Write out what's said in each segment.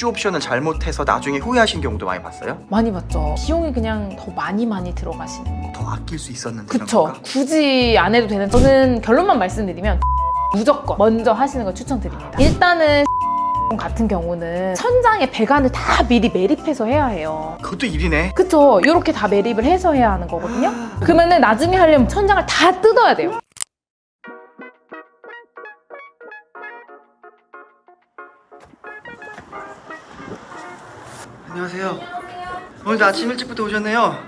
입주 옵션을 잘못해서 나중에 후회하신 경우도 많이 봤어요? 많이 봤죠. 비용이 그냥 더 많이 많이 들어가시는 거. 더 아낄 수 있었는데 이런 그쵸. 건가? 굳이 안 해도 되는. 저는 결론만 말씀드리면 무조건 먼저 하시는 걸 추천드립니다. 일단은 같은 경우는 천장에 배관을 다 미리 매립해서 해야 해요. 그것도 일이네. 그쵸. 이렇게 다 매립을 해서 해야 하는 거거든요. 그러면은 나중에 하려면 천장을 다 뜯어야 돼요. 안녕하세요. 오늘도 아침 일찍부터 오셨네요.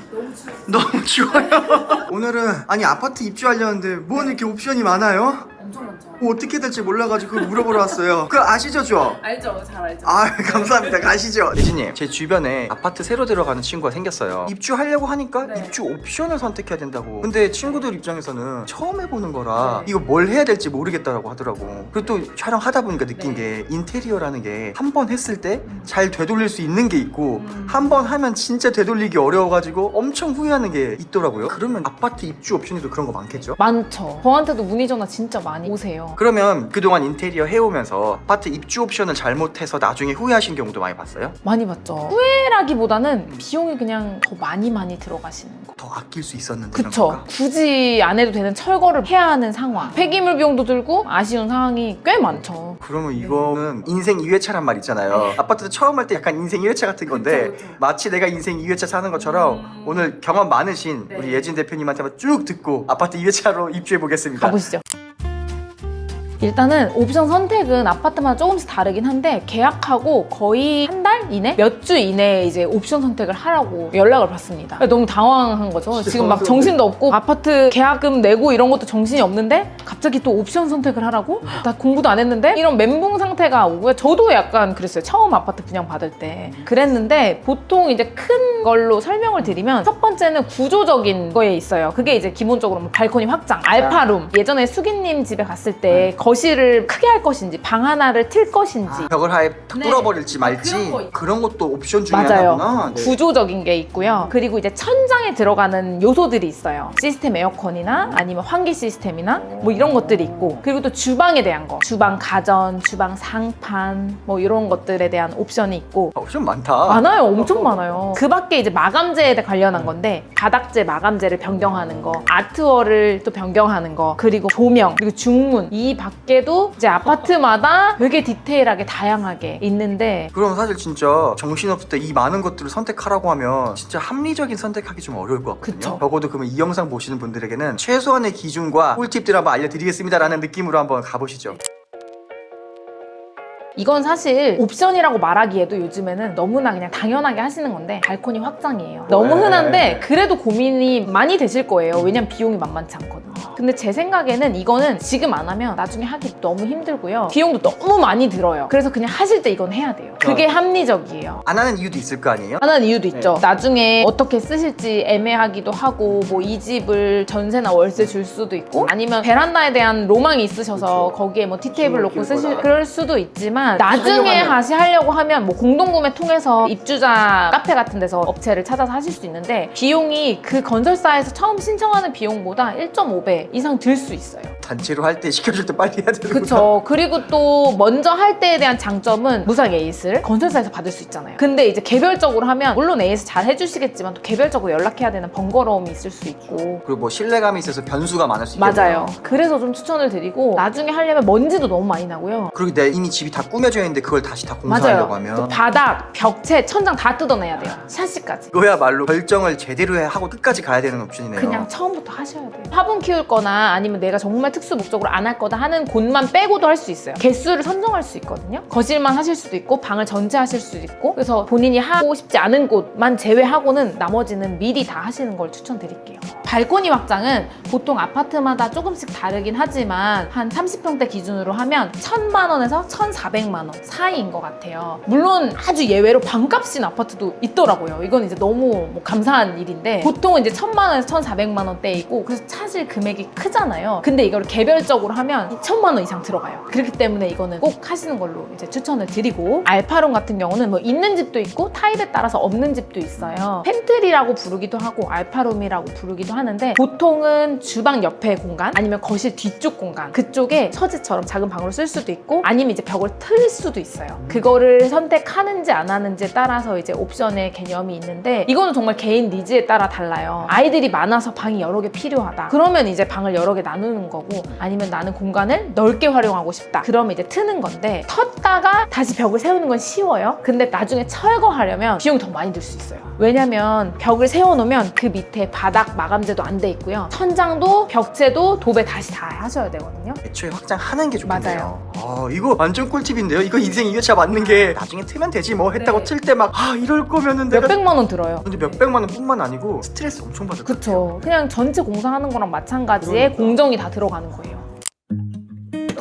너무 추워요. 오늘은 아니 아파트 입주하려는데 뭔 이렇게 옵션이 많아요? 엄청 많죠. 뭐 어떻게 될지 몰라가지고 그걸 물어보러 왔어요. 그거 아시죠, 저? 알죠. 잘 알죠. 아 감사합니다 가시죠 예진님 제 주변에 아파트 새로 들어가는 친구가 생겼어요 입주하려고 하니까 네. 입주 옵션을 선택해야 된다고 근데 친구들 입장에서는 처음 해보는 거라 이거 뭘 해야 될지 모르겠다라고 하더라고 그리고 또 촬영하다 보니까 느낀 게 인테리어라는 게 한 번 했을 때 잘 되돌릴 수 있는 게 있고 한번 하면 진짜 되돌리기 어려워가지고 엄청 후회하는 게 있더라고요 그러면 아파트 입주 옵션에도 그런 거 많겠죠? 많죠. 저한테도 문의 전화 진짜 많이 오세요. 그러면 그동안 인테리어 해오면서 아파트 입주 옵션을 잘못해서 나중에 후회하신 경우도 많이 봤어요? 많이 봤죠. 후회라기보다는 비용이 그냥 더 많이 많이 들어가시는 거. 더 아낄 수 있었는데 이런 그쵸. 건가? 굳이 안 해도 되는 철거를 해야 하는 상황. 폐기물 비용도 들고 아쉬운 상황이 꽤 많죠. 그러면 이거는 인생 2회차란 말 있잖아요. 아파트도 처음 할 때 약간 인생 1회차 같은 건데. 마치 내가 인생 2회차 사는 것처럼 음. 오늘 경험 많으신 네. 우리 예진 대표님한테 쭉 듣고 아파트 2회차로 입주해 보겠습니다. 가보시죠. 일단은 옵션 선택은 아파트마다 조금씩 다르긴 한데 계약하고 거의 한 달 이내? 몇 주 이내에 이제 옵션 선택을 하라고 연락을 받습니다. 너무 당황한 거죠. 지금 막 정신도 없고 아파트 계약금 내고 이런 것도 정신이 없는데 갑자기 또 옵션 선택을 하라고? 나 공부도 안 했는데 이런 멘붕 상태가 오고요. 저도 약간 그랬어요. 처음 아파트 분양 받을 때 그랬는데 보통 이제 큰 걸로 설명을 드리면 첫 번째는 구조적인 거에 있어요. 그게 이제 기본적으로 뭐 발코니 확장, 알파룸. 예전에 수기님 집에 갔을 때 거 실을 크게 할 것인지 방 하나를 틀 것인지 벽을 아예 탁 네. 뚫어버릴지 말지 그런 것도 옵션 중에 맞아요. 하나구나. 네. 구조적인 게 있고요. 그리고 이제 천장에 들어가는 요소들이 있어요. 시스템 에어컨이나 아니면 환기 시스템이나 뭐 이런 것들이 있고 그리고 또 주방에 대한 거. 주방 가전, 주방 상판 뭐 이런 것들에 대한 옵션이 있고 아, 옵션 많다. 많아요. 엄청 많아요. 그 밖에 이제 마감재에 관련한 건데 바닥재 마감재를 변경하는 거, 아트월을 또 변경하는 거, 그리고 조명, 그리고 중문 이 밖에 도 이제 아파트마다 되게 디테일하게 다양하게 있는데 그럼 사실 진짜 정신없을 때 이 많은 것들을 선택하라고 하면 진짜 합리적인 선택하기 좀 어려울 것 같거든요. 그쵸. 적어도 그러면 이 영상 보시는 분들에게는 최소한의 기준과 꿀팁들 한번 알려드리겠습니다라는 느낌으로 한번 가보시죠. 이건 사실 옵션이라고 말하기에도 요즘에는 너무나 그냥 당연하게 하시는 건데 발코니 확장이에요. 너무 네. 흔한데 그래도 고민이 많이 되실 거예요. 왜냐면 비용이 만만치 않거든요. 근데 제 생각에는 이거는 지금 안 하면 나중에 하기 너무 힘들고요. 비용도 너무 많이 들어요. 그래서 그냥 하실 때 이건 해야 돼요. 그게 합리적이에요. 안 하는 이유도 있을 거 아니에요? 하나는 이유도 있죠. 네. 나중에 어떻게 쓰실지 애매하기도 하고 뭐 이 집을 전세나 월세 줄 수도 있고 아니면 베란다에 대한 로망이 있으셔서 거기에 뭐 티테이블 놓고 쓰실. 그럴 수도 있지만 나중에 다시 하려고 하면 뭐 공동구매 통해서 입주자 카페 같은 데서 업체를 찾아서 하실 수 있는데 비용이 그 건설사에서 처음 신청하는 비용보다 1.5배 이상 들 수 있어요. 단체로 할 때 시켜줄 때 빨리 해야 되는구나. 그쵸. 그리고 또 먼저 할 때에 대한 장점은 무상 에이스를 건설사에서 받을 수 있잖아요. 근데 이제 개별적으로 하면 물론 에이스 잘 해주시겠지만 또 개별적으로 연락해야 되는 번거로움이 있을 수 있고 그리고 뭐 신뢰감이 있어서 변수가 많을 수 있겠네요. 맞아요. 그래서 좀 추천을 드리고 나중에 하려면 먼지도 너무 많이 나고요. 그리고 내 이미 집이 다 꾸며져 있는데 그걸 다시 다 맞아요. 공사하려고 또 하면 바닥, 벽체, 천장 다 뜯어내야 돼요. 샤시까지. 이거야말로 결정을 제대로 해 하고 끝까지 가야 되는 옵션이네요. 그냥 처음부터 하셔야 돼요. 화분 키울 거나 아니면 내가 정말 특수 목적으로 안 할 거다 하는 곳만 빼고도 할 수 있어요. 개수를 선정할 수 있거든요. 거실만 하실 수도 있고 방을 전체 하실 수도 있고 그래서 본인이 하고 싶지 않은 곳만 제외하고는 나머지는 미리 다 하시는 걸 추천드릴게요. 발코니 확장은 보통 아파트마다 조금씩 다르긴 하지만 한 30평대 기준으로 하면 1,000만 원에서 1,400만 원 사이인 것 같아요. 물론 아주 예외로 방값인 아파트도 있더라고요. 이건 이제 너무 뭐 감사한 일인데 보통은 이제 1,000만 원에서 1,400만 원대이고 그래서 사실 금 액이 부룩이 크잖아요. 근데 이걸 개별적으로 하면 2천만 원 이상 들어가요. 그렇기 때문에 이거는 꼭 하시는 걸로 이제 추천을 드리고 알파룸 같은 경우는 뭐 있는 집도 있고 타입에 따라서 없는 집도 있어요. 팬트리라고 부르기도 하고 알파룸이라고 부르기도 하는데 보통은 주방 옆에 공간 아니면 거실 뒤쪽 공간 그쪽에 처지처럼 작은 방으로 쓸 수도 있고 아니면 이제 벽을 틀 수도 있어요. 그거를 선택하는지 안 하는지에 따라서 이제 옵션의 개념이 있는데 이거는 정말 개인 니즈에 따라 달라요. 아이들이 많아서 방이 여러 개 필요하다. 그러면 이제 방을 여러 개 나누는 거고 아니면 나는 공간을 넓게 활용하고 싶다. 그러면 이제 트는 건데 텄다가 다시 벽을 세우는 건 쉬워요. 근데 나중에 철거하려면 비용이 더 많이 들 수 있어요. 왜냐면 벽을 세워놓으면 그 밑에 바닥 마감재도 안 돼 있고요. 천장도 벽체도 도배 다시 다 하셔야 되거든요. 애초에 확장하는 게 좋겠네요. 맞아요. 아 이거 완전 꿀팁인데요. 이거 인생 이게 진짜 맞는 게 나중에 트면 되지 뭐 했다고 네. 틀때 막 아 이럴 거면은 내가 몇백만 원 들어요. 근데 몇 백만 원뿐만 아니고 스트레스 엄청 받을 것 같아요. 그쵸. 그냥 전체 공사하는 거랑 마찬가지 에 그러니까. 공정이 다 들어가는 거예요.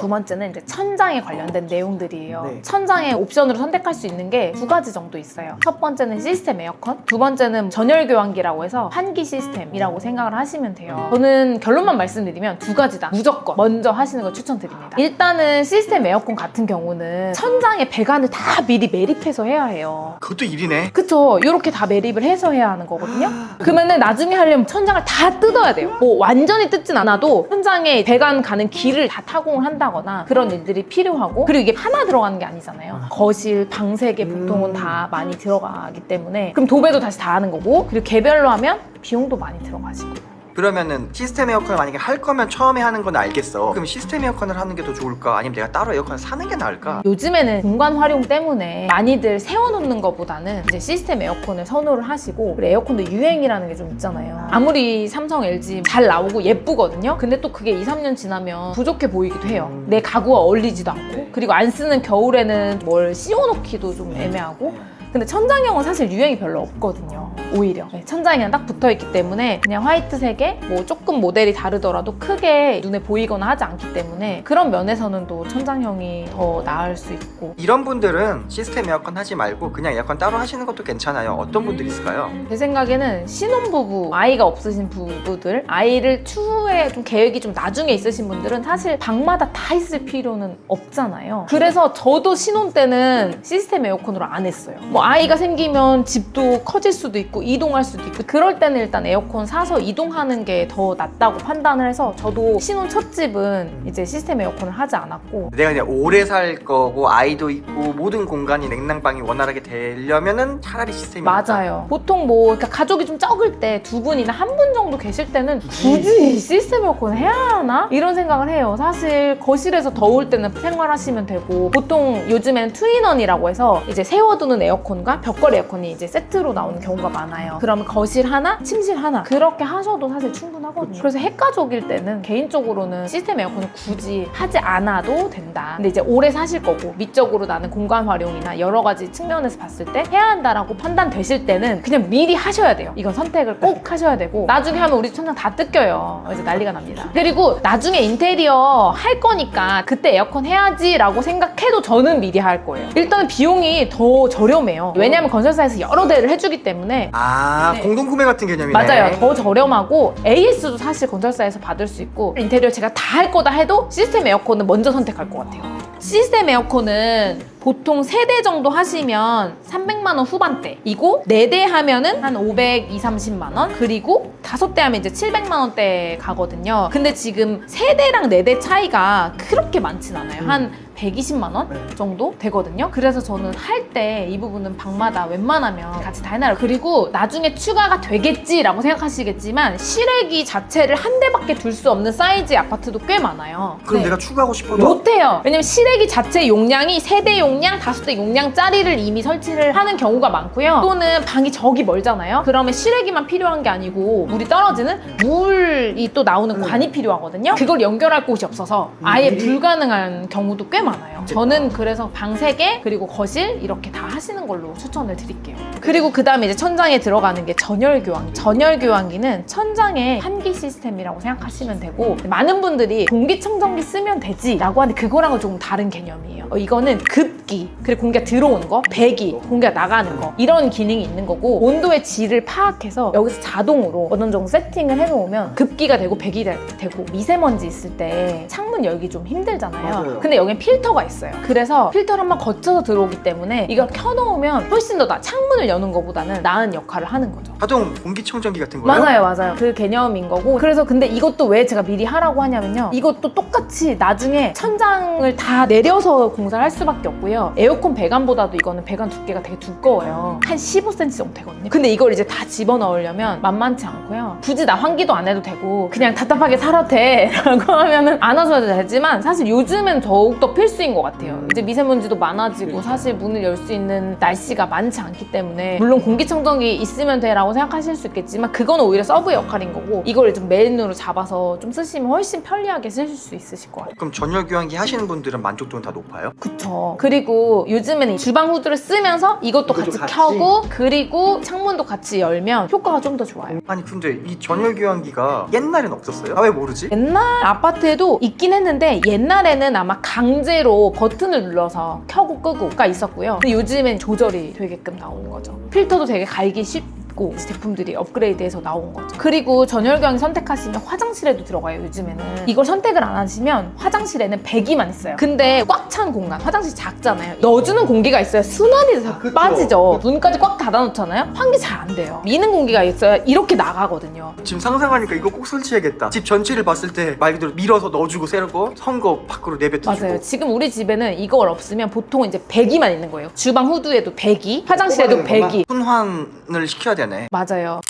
두 번째는 이제 천장에 관련된 내용들이에요. 네. 천장에 옵션으로 선택할 수 있는 게 두 가지 정도 있어요. 첫 번째는 시스템 에어컨, 두 번째는 전열 교환기라고 해서 환기 시스템이라고 생각을 하시면 돼요. 저는 결론만 말씀드리면 두 가지 다 무조건 먼저 하시는 걸 추천드립니다. 일단은 시스템 에어컨 같은 경우는 천장에 배관을 다 미리 매립해서 해야 해요. 그것도 일이네. 그쵸. 이렇게 다 매립을 해서 해야 하는 거거든요. 그러면은 나중에 하려면 천장을 다 뜯어야 돼요. 뭐 완전히 뜯진 않아도 천장에 배관 가는 길을 다 타공을 한다 거나 그런 일들이 필요하고 그리고 이게 하나 들어가는 게 아니잖아요. 거실, 방 세 개 보통은 다 많이 들어가기 때문에 그럼 도배도 다시 다 하는 거고 그리고 개별로 하면 비용도 많이 들어가시고 그러면은 시스템 에어컨을 만약에 할 거면 처음에 하는 건 알겠어. 그럼 시스템 에어컨을 하는 게 더 좋을까? 아니면 내가 따로 에어컨을 사는 게 나을까? 요즘에는 공간 활용 때문에 많이들 세워놓는 것보다는 이제 시스템 에어컨을 선호를 하시고 에어컨도 유행이라는 게 좀 있잖아요. 아무리 삼성, LG 잘 나오고 예쁘거든요. 근데 또 그게 2, 3년 지나면 부족해 보이기도 해요. 내 가구와 어울리지도 않고 그리고 안 쓰는 겨울에는 뭘 씌워놓기도 좀 애매하고 근데 천장형은 사실 유행이 별로 없거든요. 오히려 네, 천장이 그냥 딱 붙어있기 때문에 그냥 화이트색에 뭐 조금 모델이 다르더라도 크게 눈에 보이거나 하지 않기 때문에 그런 면에서는 또 천장형이 더 나을 수 있고 이런 분들은 시스템 에어컨 하지 말고 그냥 에어컨 따로 하시는 것도 괜찮아요. 어떤 분들 있을까요? 제 생각에는 신혼부부 아이가 없으신 부부들 아이를 추후에 좀 계획이 좀 나중에 있으신 분들은 사실 방마다 다 있을 필요는 없잖아요 그래서 저도 신혼 때는 시스템 에어컨으로 안 했어요 뭐 아이가 생기면 집도 커질 수도 있고 이동할 수도 있고 그럴 때는 일단 에어컨 사서 이동하는 게 더 낫다고 판단을 해서 저도 신혼 첫 집은 이제 시스템 에어컨을 하지 않았고 내가 그냥 오래 살 거고 아이도 있고 모든 공간이 냉난방이 원활하게 되려면은 차라리 시스템이. 맞아요. 보통 뭐 그러니까 가족이 좀 적을 때 두 분이나 한 분 정도 계실 때는 굳이 시스템 에어컨 해야 하나? 이런 생각을 해요. 사실 거실에서 더울 때는 생활하시면 되고 보통 요즘엔 투인원이라고 해서 이제 세워두는 에어컨 과 벽걸이 에어컨이 이제 세트로 나오는 경우가 많아요. 그러면 거실 하나, 침실 하나 그렇게 하셔도 사실 충분하거든요. 그래서 핵가족일 때는 개인적으로는 시스템 에어컨을 굳이 하지 않아도 된다. 근데 이제 오래 사실 거고 미적으로 나는 공간 활용이나 여러 가지 측면에서 봤을 때 해야 한다라고 판단되실 때는 그냥 미리 하셔야 돼요. 이건 선택을 꼭 하셔야 되고 나중에 하면 우리 천장 다 뜯겨요. 이제 난리가 납니다. 그리고 나중에 인테리어 할 거니까 그때 에어컨 해야지라고 생각해도 저는 미리 할 거예요. 일단 비용이 더 저렴해요. 왜냐하면 건설사에서 여러 대를 해주기 때문에 아 네. 공동 구매 같은 개념이네. 맞아요. 더 저렴하고 AS도 사실 건설사에서 받을 수 있고 인테리어 제가 다 할 거다 해도 시스템 에어컨은 먼저 선택할 것 같아요. 시스템 에어컨은 보통 3대 정도 하시면 300만 원 후반대이고 4대 하면은 한 500, 2, 30만 원 그리고 5대 하면 이제 700만 원대 가거든요. 근데 지금 3대랑 4대 차이가 그렇게 많진 않아요. 한 120만 원 정도 되거든요. 그래서 저는 할 때 이 부분은 방마다 웬만하면 같이 다 해놔요. 그리고 나중에 추가가 되겠지라고 생각하시겠지만 실외기 자체를 한 대밖에 둘 수 없는 사이즈의 아파트도 꽤 많아요. 그럼 네. 내가 추가하고 싶어도 못해요. 왜냐면 실외기 자체 용량이 세대 용량, 다섯 대 용량짜리를 이미 설치를 하는 경우가 많고요. 또는 방이 저기 멀잖아요. 그러면 실외기만 필요한 게 아니고 물이 떨어지는 물이 또 나오는 관이 필요하거든요. 그걸 연결할 곳이 없어서 아예 불가능한 경우도 꽤 많아요. 많아요. 저는 그래서 방 3개 그리고 거실 이렇게 다 하시는 걸로 추천을 드릴게요. 그리고 그 다음에 이제 천장에 들어가는 게 전열 교환기. 전열 교환기는 천장의 환기 시스템이라고 생각하시면 되고 많은 분들이 공기청정기 쓰면 되지라고 하는데 그거랑은 조금 다른 개념이에요. 어, 이거는 급기 그리고 공기가 들어오는 거, 배기, 공기가 나가는 거 이런 기능이 있는 거고 온도의 질을 파악해서 여기서 자동으로 어느 정도 세팅을 해놓으면 급기가 되고 배기 되고 미세먼지 있을 때 창문 열기 좀 힘들잖아요. 맞아요. 근데 여긴 필터 가 있어요. 그래서 필터를 한번 거쳐서 들어오기 때문에 이걸 켜놓으면 훨씬 더 나, 창문을 여는 것보다는 나은 역할을 하는 거죠. 자동 공기청정기 같은 거예요? 맞아요, 맞아요. 그 개념인 거고. 그래서 근데 이것도 왜 제가 미리 하라고 하냐면요. 이것도 똑같이 나중에 천장을 다 내려서 공사를 할 수밖에 없고요. 에어컨 배관보다도 이거는 배관 두께가 되게 두꺼워요. 한 15cm 정도 되거든요. 근데 이걸 이제 다 집어 넣으려면 만만치 않고요. 굳이 나 환기도 안 해도 되고 그냥 답답하게 살아도 돼. 라고 하면은 안 하셔도 되지만 사실 요즘엔 더욱더 필 수인 것 같아요. 이제 미세먼지도 많아지고 사실 문을 열 수 있는 날씨가 많지 않기 때문에 물론 공기청정기 있으면 돼라고 생각하실 수 있겠지만 그거는 오히려 서브 역할인 거고 이걸 좀 메인으로 잡아서 좀 쓰시면 훨씬 편리하게 쓰실 수 있으실 것 같아요. 그럼 전열 교환기 하시는 분들은 만족도는 다 높아요? 그쵸. 그리고 요즘에는 이 주방 후드를 쓰면서 이것도 이것도 같이, 같이? 켜고 그리고 창문도 같이 열면 효과가 좀 더 좋아요. 아니 근데 이 전열 교환기가 옛날엔 없었어요? 아왜 모르지? 옛날 아파트에도 있긴 했는데 옛날에는 아마 강제 로 버튼을 눌러서 켜고 끄고가 있었고요. 근데 요즘엔 조절이 되게끔 나오는 거죠. 필터도 되게 갈기 쉽고 제품들이 업그레이드해서 나온 거죠. 그리고 전열교환 선택하시면 화장실에도 들어가요. 요즘에는 이걸 선택을 안 하시면 화장실에는 배기만 있어요. 근데 꽉 찬 공간, 화장실 작잖아요. 넣어주는 공기가 있어야 순환이 다 그쵸. 빠지죠. 문까지 꽉 닫아놓잖아요. 환기 잘 안 돼요. 미는 공기가 있어야 이렇게 나가거든요. 지금 상상하니까 이거 꼭 설치해야겠다. 집 전체를 봤을 때 말 그대로 밀어서 넣어주고 새고 선거 밖으로 내뱉어주고. 맞아요. 지금 우리 집에는 이걸 없으면 보통 이제 배기만 있는 거예요. 주방 후드에도 배기, 화장실에도 배기. 순환을 시켜야 되네. 맞아요.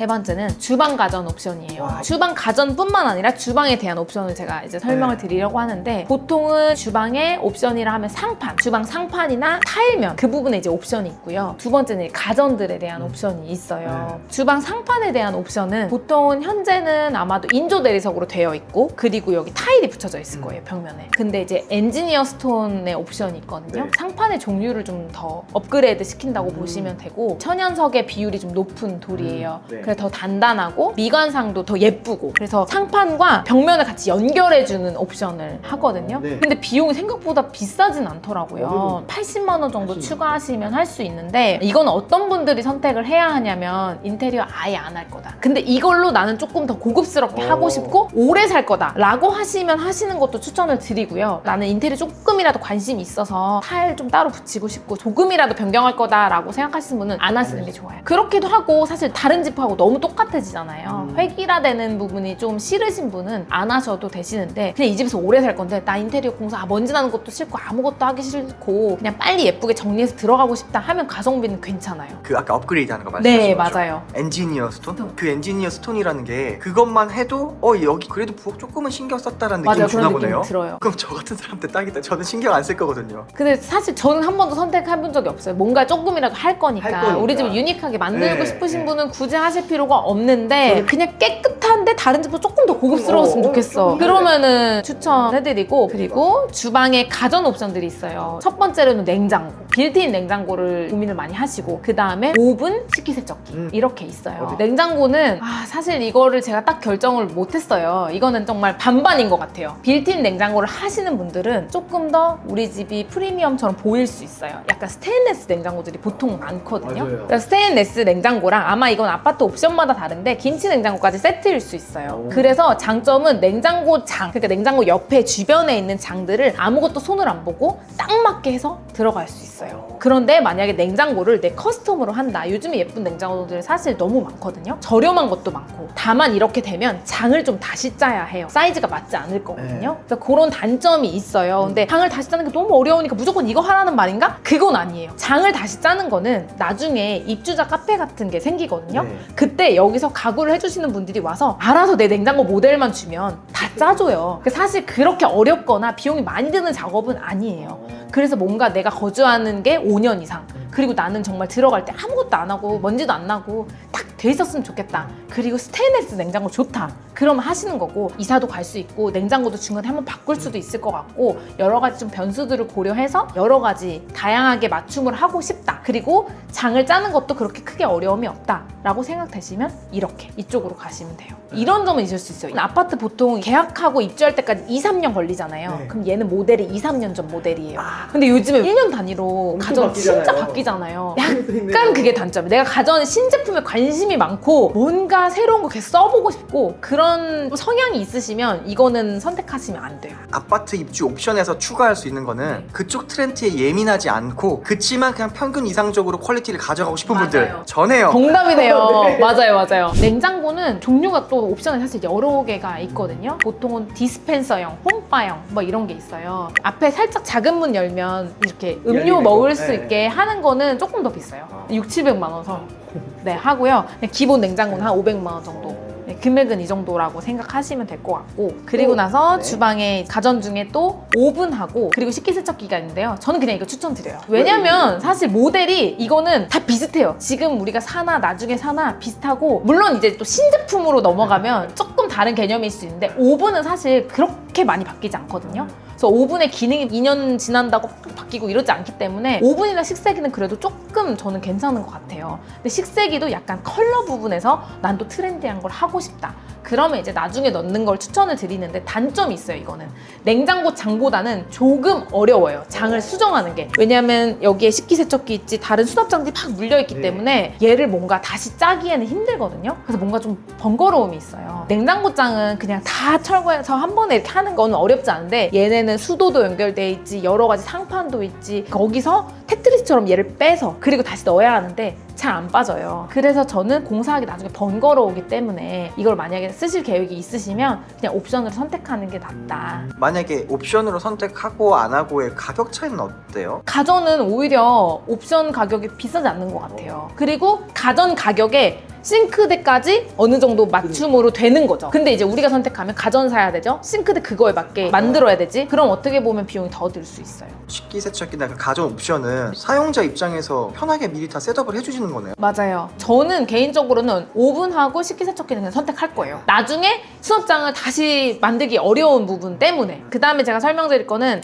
세 번째는 주방 가전 옵션이에요. 와. 주방 가전뿐만 아니라 주방에 대한 옵션을 제가 이제 설명을 네. 드리려고 하는데 보통은 주방에 옵션이라 하면 상판, 주방 상판이나 타일면 그 부분에 이제 옵션이 있고요. 두 번째는 가전들에 대한 옵션이 있어요. 주방 상판에 대한 옵션은 보통은 현재는 아마도 인조 대리석으로 되어 있고 그리고 여기 타일이 붙여져 있을 거예요 벽면에. 근데 이제 엔지니어 스톤의 옵션이 있거든요. 네. 상판의 종류를 좀 더 업그레이드 시킨다고 보시면 되고 천연석의 비율이 좀 높은 돌이에요. 음, 네. 그래서 더 단단하고 미관상도 더 예쁘고 그래서 상판과 벽면을 같이 연결해주는 옵션을 하거든요. 네. 근데 비용이 생각보다 비싸진 않더라고요. 80만 원 정도 추가하시면 할 수 있는데 이건 어떤 분들이 선택을 해야 하냐면 인테리어 아예 안 할 거다. 근데 이걸로 나는 조금 더 고급스럽게 오. 하고 싶고 오래 살 거다 라고 하시면 하시는 것도 추천을 드리고요. 나는 인테리어 조금이라도 관심이 있어서 타일 좀 따로 붙이고 싶고 조금이라도 변경할 거다 라고 생각하시는 분은 안 하시는 게 좋아요. 그렇기도 하고 사실 다른 집하고 너무 똑같아지잖아요. 음. 획일화되는 부분이 좀 싫으신 분은 안 하셔도 되시는데 그냥 이 집에서 오래 살 건데 나 인테리어 공사 아, 먼지 나는 것도 싫고 아무것도 하기 싫고 그냥 빨리 예쁘게 정리해서 들어가고 싶다 하면 가성비는 괜찮아요. 그 아까 업그레이드 하는 거 말씀하신 네? 맞아요. 엔지니어 스톤? 스톤. 그 엔지니어 스톤이라는 게 그것만 해도 어 여기 그래도 부엌 조금은 신경 썼다라는 느낌이 주나 보네요. 들어요. 그럼 저 같은 사람한테 딱이다. 저는 신경 안 쓸 거거든요. 근데 사실 저는 한 번도 선택해 본 적이 없어요. 뭔가 조금이라도 할 거니까. 할 거니까. 우리 집을 유니크하게 만들고 네, 싶으신 네. 분은 굳이 하실 필요가 없는데 그냥 깨끗 한데 다른 집보다 조금 더 고급스러웠으면 어, 좋겠어. 어, 그러면은 추천해드리고 그리고 주방에 가전 옵션들이 있어요. 첫 번째로는 냉장고. 빌트인 냉장고를 고민을 많이 하시고 그 다음에 오븐, 식기세척기 음. 이렇게 있어요. 어디? 냉장고는 아, 사실 이거를 제가 딱 결정을 못했어요. 이거는 정말 반반인 것 같아요. 빌트인 냉장고를 하시는 분들은 조금 더 우리 집이 프리미엄처럼 보일 수 있어요. 약간 스테인레스 냉장고들이 보통 많거든요. 맞아요. 그래서 스테인레스 냉장고랑 아마 이건 아파트 옵션마다 다른데 김치 냉장고까지 세트일 수 있어요. 오. 그래서 장점은 냉장고 장, 그러니까 냉장고 옆에 주변에 있는 장들을 아무것도 손을 안 보고 딱 맞게 해서 들어갈 수 있어요. 그런데 만약에 냉장고를 내 커스텀으로 한다. 요즘에 예쁜 냉장고들 사실 너무 많거든요. 저렴한 것도 많고. 다만 이렇게 되면 장을 좀 다시 짜야 해요. 사이즈가 맞지 않을 거거든요. 네. 그래서 그런 단점이 있어요. 근데 장을 다시 짜는 게 너무 어려우니까 무조건 이거 하라는 말인가? 그건 아니에요. 장을 다시 짜는 거는 나중에 입주자 카페 같은 게 생기거든요. 네. 그때 여기서 가구를 해주시는 분들이 와서 알아서 내 냉장고 모델만 주면 다 짜줘요. 사실 그렇게 어렵거나 비용이 많이 드는 작업은 아니에요. 그래서 뭔가 내가 거주하는 게 5년 이상 그리고 나는 정말 들어갈 때 아무것도 안 하고 먼지도 안 나고 딱 돼 있었으면 좋겠다. 그리고 스테인레스 냉장고 좋다. 그러면 하시는 거고 이사도 갈 수 있고 냉장고도 중간에 한번 바꿀 수도 있을 것 같고 여러 가지 좀 변수들을 고려해서 여러 가지 다양하게 맞춤을 하고 싶다. 그리고 장을 짜는 것도 그렇게 크게 어려움이 없다라고 생각되시면 이렇게 이쪽으로 가시면 돼요. 이런 점은 있을 수 있어요. 아파트 보통 계약하고 입주할 때까지 2, 3년 걸리잖아요. 네. 그럼 얘는 모델이 2, 3년 전 모델이에요. 근데 요즘에 1년 단위로 가전 진짜 바뀌잖아요. 바뀌잖아요. 약간 그게 단점이에요. 내가 가전 신제품에 관심이 많고 뭔가 새로운 거 계속 써보고 싶고 그런 성향이 있으시면 이거는 선택하시면 안 돼요. 아파트 입주 옵션에서 추가할 수 있는 거는 네. 그쪽 트렌드에 예민하지 않고 그치만 그냥 평균 이상적으로 퀄리티를 가져가고 싶은 맞아요. 분들 전해요. 정답이네요. 네. 맞아요, 맞아요. 냉장고는 종류가 또 옵션이 사실 여러 개가 있거든요. 보통은 디스펜서형, 홈바형 뭐 이런 게 있어요. 앞에 살짝 작은 문 열면 이렇게 음료 열리는 먹을 거. 수 네. 있게 하는 거는 조금 더 비싸요. 아. 6, 700만 원 선. 네, 하고요. 그냥 기본 냉장고는 한 500만 원 정도. 네, 금액은 이 정도라고 생각하시면 될 것 같고. 그리고 오, 나서 네. 주방에 가전 중에 또 오븐하고 그리고 식기세척기가 있는데요. 저는 그냥 이거 추천드려요. 왜냐면 사실 모델이 이거는 다 비슷해요. 지금 우리가 사나 나중에 사나 비슷하고 물론 이제 또 신제품으로 넘어가면 조금 다른 개념일 수 있는데 오븐은 사실 그렇게 많이 바뀌지 않거든요 그래서 오븐의 기능이 2년 지난다고 팍 바뀌고 이러지 않기 때문에 오븐이나 식세기는 그래도 조금 저는 괜찮은 것 같아요. 근데 식세기도 약간 컬러 부분에서 난 또 트렌디한 걸 하고 싶다. 그러면 이제 나중에 넣는 걸 추천을 드리는데 단점이 있어요, 이거는. 냉장고 장보다는 조금 어려워요. 장을 수정하는 게. 왜냐면 여기에 식기세척기 있지, 다른 수납장들이 막 물려있기 네. 때문에 얘를 뭔가 다시 짜기에는 힘들거든요. 그래서 뭔가 좀 번거로움이 있어요. 냉장고 장은 그냥 다 철거해서 한 번에 이렇게 하는 건 어렵지 않은데 얘네는 수도도 연결돼 있지, 여러 가지 상판도 있지, 거기서 테트리스처럼 얘를 빼서 그리고 다시 넣어야 하는데 잘 안 빠져요. 그래서 저는 공사하기 나중에 번거로우기 때문에 이걸 만약에 쓰실 계획이 있으시면 그냥 옵션을 선택하는 게 낫다. 만약에 옵션으로 선택하고 안 하고의 가격 차이는 어때요? 가전은 오히려 옵션 가격이 비싸지 않는 것 같아요. 그리고 가전 가격에 싱크대까지 어느 정도 맞춤으로 되는 거죠. 근데 이제 우리가 선택하면 가전 사야 되죠. 싱크대 그거에 맞게 만들어야 되지. 그럼 어떻게 보면 비용이 더 들 수 있어요. 식기세척기나 그 가전 옵션은 사용자 입장에서 편하게 미리 다 셋업을 해주시는 거네요. 맞아요. 저는 개인적으로는 오븐하고 식기세척기는 선택할 거예요. 나중에 수납장을 다시 만들기 어려운 부분 때문에. 그 다음에 제가 설명드릴 거는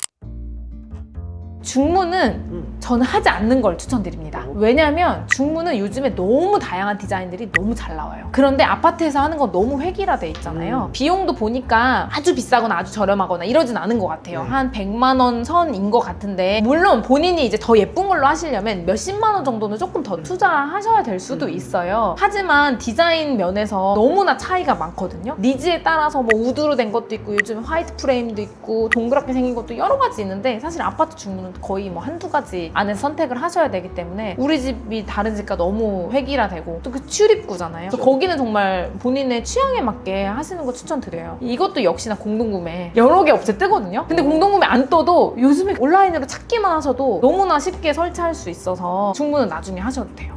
중문은 저는 하지 않는 걸 추천드립니다. 왜냐면 중문은 요즘에 너무 다양한 디자인들이 너무 잘 나와요. 그런데 아파트에서 하는 건 너무 획일화돼 있잖아요. 비용도 보니까 아주 비싸거나 아주 저렴하거나 이러진 않은 것 같아요. 네. 한 100만 원 선인 것 같은데 물론 본인이 이제 더 예쁜 걸로 하시려면 몇십만 원 정도는 조금 더 투자하셔야 될 수도 있어요. 하지만 디자인 면에서 너무나 차이가 많거든요. 니즈에 따라서 뭐 우드로 된 것도 있고 요즘 화이트 프레임도 있고 동그랗게 생긴 것도 여러 가지 있는데 사실 아파트 중문은 거의 뭐 한두 가지 안에서 선택을 하셔야 되기 때문에 우리 집이 다른 집과 너무 획일화되고 또 그 출입구잖아요. 그래서 거기는 정말 본인의 취향에 맞게 하시는 거 추천드려요. 이것도 역시나 공동구매 여러 개 업체 뜨거든요. 근데 공동구매 안 떠도 요즘에 온라인으로 찾기만 하셔도 너무나 쉽게 설치할 수 있어서 중문은 나중에 하셔도 돼요.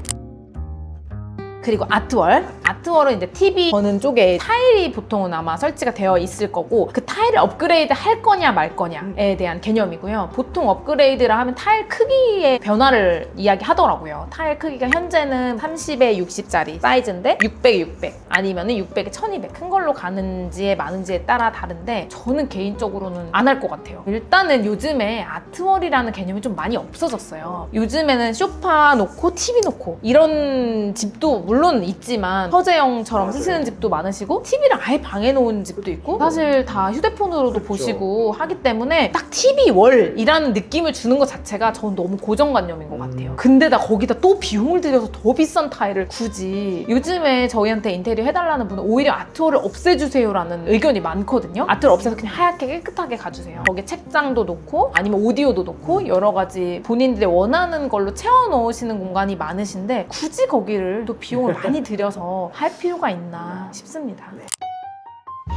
그리고 아트월. 아트월은 이제 TV 거는 쪽에 타일이 보통은 아마 설치가 되어 있을 거고 그 타일을 업그레이드 할 거냐 말 거냐에 대한 개념이고요. 보통 업그레이드를 하면 타일 크기의 변화를 이야기하더라고요. 타일 크기가 현재는 30에 60짜리 사이즈인데 600에 600 아니면은 600에 1200 큰 걸로 가는지에 많은지에 따라 다른데 저는 개인적으로는 안 할 것 같아요. 일단은 요즘에 아트월이라는 개념이 좀 많이 없어졌어요. 요즘에는 소파 놓고 TV 놓고 이런 집도 물론 있지만 서재형처럼 쓰시는 집도 많으시고 TV를 아예 방에 놓은 집도 있고 사실 다 휴대폰으로도 보시고 하기 때문에 딱 TV 월이라는 느낌을 주는 것 자체가 전 너무 고정관념인 것 같아요. 근데다 거기다 또 비용을 들여서 더 비싼 타일을 굳이 요즘에 저희한테 인테리어 해달라는 분은 오히려 아트월을 없애주세요라는 의견이 많거든요. 아트월 없애서 그냥 하얗게 깨끗하게 가주세요. 거기에 책장도 놓고 아니면 오디오도 놓고 여러 가지 본인들이 원하는 걸로 채워 넣으시는 공간이 많으신데 굳이 거기를 또 비용을 많이 들여서 할 필요가 있나 싶습니다.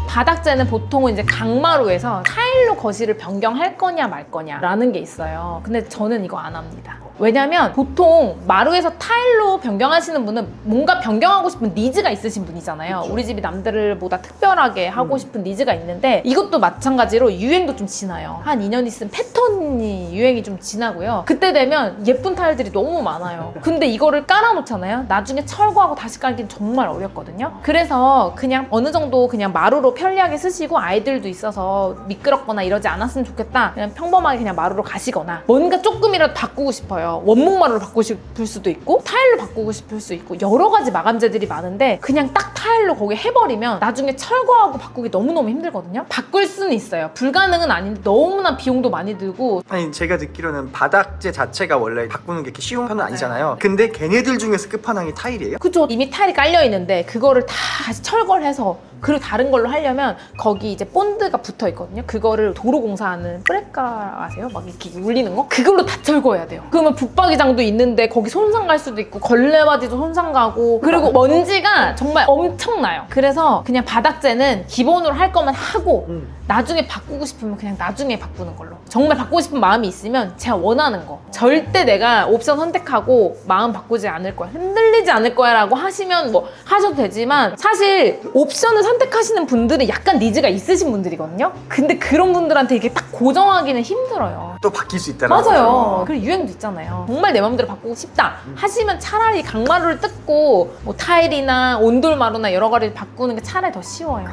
바닥재는 보통은 이제 강마루에서 타일로 거실을 변경할 거냐 말 거냐라는 게 있어요. 근데 저는 이거 안 합니다. 왜냐면 보통 마루에서 타일로 변경하시는 분은 뭔가 변경하고 싶은 니즈가 있으신 분이잖아요. 우리 집이 남들보다 특별하게 하고 싶은 니즈가 있는데 이것도 마찬가지로 유행도 좀 지나요. 한 2년 있으면 패턴이 유행이 좀 지나고요. 그때 되면 예쁜 타일들이 너무 많아요. 근데 이거를 깔아놓잖아요. 나중에 철거하고 다시 깔긴 정말 어렵거든요. 그래서 그냥 어느 정도 그냥 마루로 편리하게 쓰시고 아이들도 있어서 미끄럽거나 이러지 않았으면 좋겠다. 그냥 평범하게 그냥 마루로 가시거나 뭔가 조금이라도 바꾸고 싶어요. 원목 마루로 바꾸고 싶을 수도 있고 타일로 바꾸고 싶을 수 있고 여러 가지 마감재들이 많은데 그냥 딱 타일로 거기 해버리면 나중에 철거하고 바꾸기 너무너무 힘들거든요. 바꿀 수는 있어요. 불가능은 아닌데 너무나 비용도 많이 들고 아니 제가 듣기로는 바닥재 자체가 원래 바꾸는 게 이렇게 쉬운 편은 아니잖아요. 근데 걔네들 중에서 끝판왕이 타일이에요? 그죠 이미 타일이 깔려 있는데 그거를 다 다시 철거를 해서 그리고 다른 걸로 하려면 거기 이제 본드가 붙어 있거든요 그거를 도로 공사하는 프레카 아세요? 막 이렇게 울리는 거? 그걸로 다 철거해야 돼요 그러면 붙박이장도 있는데 거기 손상 갈 수도 있고 걸레바지도 손상 가고 그리고 먼지가 정말 엄청나요 그래서 그냥 바닥재는 기본으로 할 거면 하고 나중에 바꾸고 싶으면 그냥 나중에 바꾸는 걸로. 정말 바꾸고 싶은 마음이 있으면 제가 원하는 거. 절대 내가 옵션 선택하고 마음 바꾸지 않을 거야. 흔들리지 않을 거야 라고 하시면 뭐 하셔도 되지만 사실 옵션을 선택하시는 분들은 약간 니즈가 있으신 분들이거든요. 근데 그런 분들한테 이게 딱 고정하기는 힘들어요. 또 바뀔 수 있다는 맞아요. 그리고 유행도 있잖아요. 정말 내 마음대로 바꾸고 싶다 하시면 차라리 강마루를 뜯고 뭐 타일이나 온돌마루나 여러 가지를 바꾸는 게 차라리 더 쉬워요.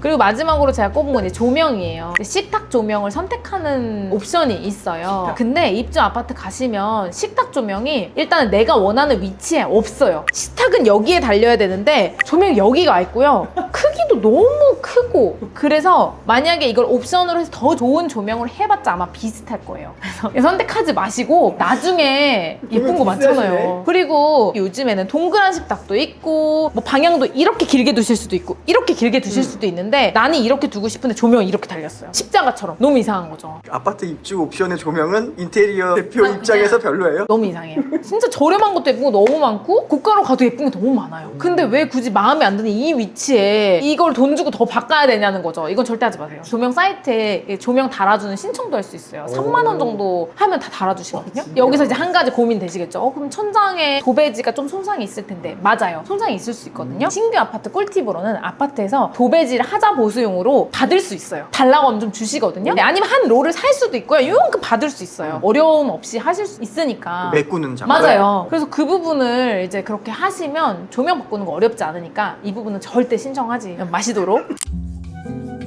그리고 마지막으로 제가 꼽은 건 이제 조명이에요. 식탁 조명을 선택하는 옵션이 있어요. 근데 입주 아파트 가시면 식탁 조명이 일단 내가 원하는 위치에 없어요. 식탁은 여기에 달려야 되는데 조명이 여기가 있고요. 크기도 너무 크고 그래서 만약에 이걸 옵션으로 해서 더 좋은 조명을 해봤자 아마 비슷할 거예요. 그래서 선택하지 마시고 나중에 예쁜 거 많잖아요. 그리고 요즘에는 동그란 식탁도 있고 뭐 방향도 이렇게 길게 두실 수도 있고 이렇게 길게 두실 수도 있는데 나는 이렇게 두고 싶은데 조명이 이렇게 달렸어요. 십자가처럼 너무 이상한 거죠. 아파트 입주 옵션의 조명은 인테리어 대표 아, 입장에서 별로예요? 너무 이상해요. 진짜 저렴한 것도 예쁜 거 너무 많고 고가로 가도 예쁜 게 너무 많아요. 근데 왜 굳이 마음에 안 드는 이 위치에 이걸 돈 주고 더 바꿔야 되냐는 거죠. 이건 절대 하지 마세요. 조명 사이트에 조명 달아주는 신청도 할 수 있어요. 3만 원 정도 하면 다 달아주시거든요. 여기서 이제 한 가지 고민 되시겠죠. 어, 그럼 천장에 도배지가 좀 손상이 있을 텐데 맞아요. 손상이 있을 수 있거든요. 신규 아파트 꿀팁으로는 아파트에서 도배지를 하자 보수용으로 받을 수 있어요. 달라고 하면 좀 주시거든요. 아니면 한 롤을 살 수도 있고요. 이만큼 받을 수 있어요. 어려움 없이 하실 수 있으니까. 메꾸는 작업. 맞아요. 그래서 그 부분을 이제 그렇게 하시면 조명 바꾸는 거 어렵지 않으니까 이 부분은 절대 신청하지 마시도록.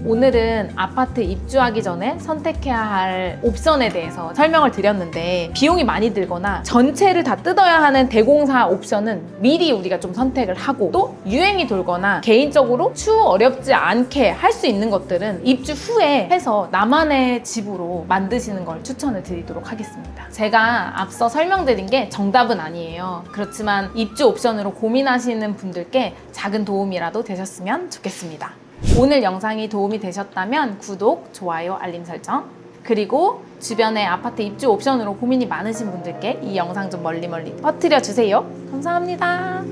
오늘은 아파트 입주하기 전에 선택해야 할 옵션에 대해서 설명을 드렸는데 비용이 많이 들거나 전체를 다 뜯어야 하는 대공사 옵션은 미리 우리가 좀 선택을 하고 또 유행이 돌거나 개인적으로 추후 어렵지 않게 할 수 있는 것들은 입주 후에 해서 나만의 집으로 만드시는 걸 추천을 드리도록 하겠습니다. 제가 앞서 설명드린 게 정답은 아니에요. 그렇지만 입주 옵션으로 고민하시는 분들께 작은 도움이라도 되셨으면 좋겠습니다. 오늘 영상이 도움이 되셨다면 구독, 좋아요, 알림 설정 그리고 주변에 아파트 입주 옵션으로 고민이 많으신 분들께 이 영상 좀 멀리 멀리 퍼뜨려 주세요. 감사합니다.